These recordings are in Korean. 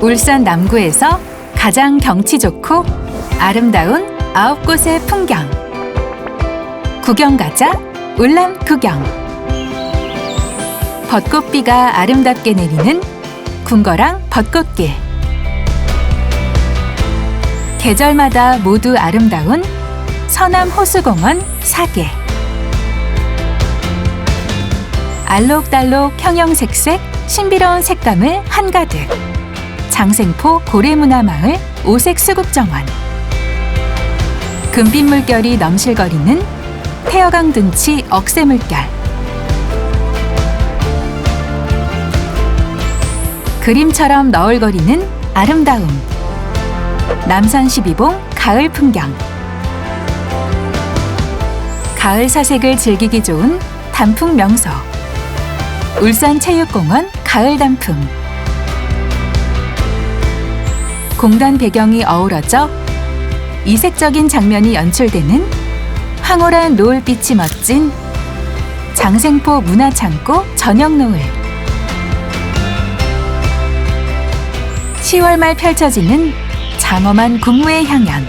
울산 남구에서 가장 경치 좋고 아름다운 아홉 곳의 풍경. 구경 가자, 울람 구경. 벚꽃비가 아름답게 내리는 궁거랑 벚꽃길. 계절마다 모두 아름다운 서남 호수공원 사계. 알록달록 형형색색 신비로운 색감을 한가득. 장생포 고래문화마을 오색수국정원. 금빛 물결이 넘실거리는 태어강 둔치 억새물결. 그림처럼 너울거리는 아름다움. 남산 12봉 가을 풍경. 가을 사색을 즐기기 좋은 단풍 명소. 울산 체육공원 가을 단풍. 공단 배경이 어우러져 이색적인 장면이 연출되는 황홀한 노을빛이 멋진 장생포 문화창고 저녁 노을. 10월 말 펼쳐지는 장엄한 군무의 향연.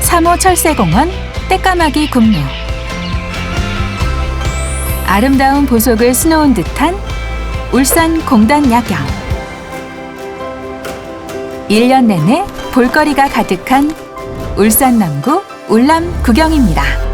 3호 철새공원 때까마귀 군무. 아름다운 보석을 수놓은 듯한 울산 공단 야경. 1년 내내 볼거리가 가득한 울산 남구 울람 구경입니다.